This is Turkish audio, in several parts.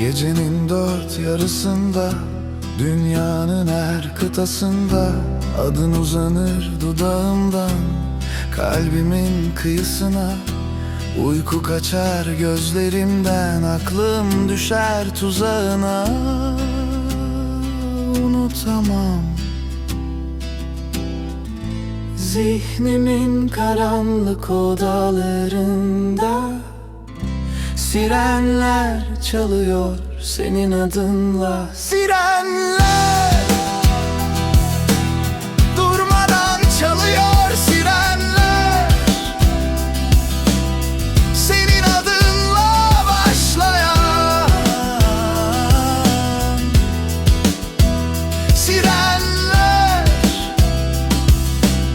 Gecenin dört yarısında Dünyanın her kıtasında Adın uzanır dudağımdan Kalbimin kıyısına Uyku kaçar gözlerimden Aklım düşer tuzağına. Unutamam. Zihnimin karanlık odalarında Sirenler çalıyor senin adınla. Sirenler Durmadan çalıyor sirenler. Senin adınla başlayan Sirenler.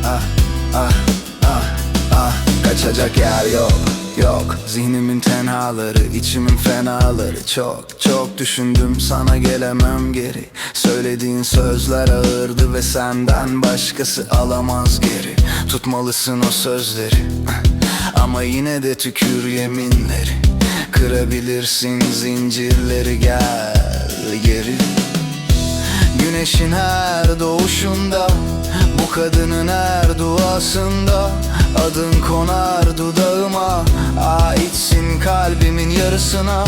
Ah ah ah ah Kaçacak yer yok yok. Zihnimin tenhaları içimin fenaları. Çok çok düşündüm sana gelemem geri. Söylediğin sözler ağırdı ve senden başkası alamaz geri. Tutmalısın o sözleri. Ama yine de tükür yeminleri. Kırabilirsin zincirleri gel geri. Güneşin her doğuşunda Bu kadının her duasında Adın konar dudağıma Aitsin kalbimin yarısına.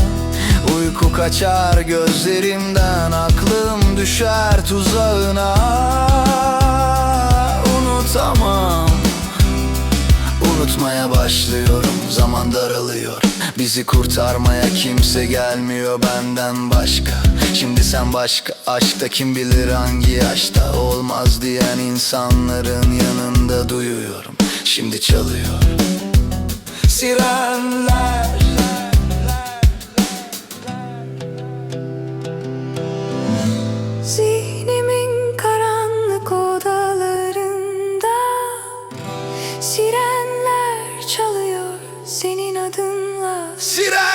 Uyku kaçar gözlerimden Aklım düşer tuzağına. Unutamam Unutmaya başlıyorum Zaman daralıyor. Bizi kurtarmaya kimse gelmiyor benden başka. Şimdi sen başka Aşkta kim bilir hangi yaşta Olmaz diyen insanların yanında duyuyorum Şimdi çalıyor. Sirenler. Zihnimin karanlık odalarında Sirenler çalıyor. Senin adınla Sirenler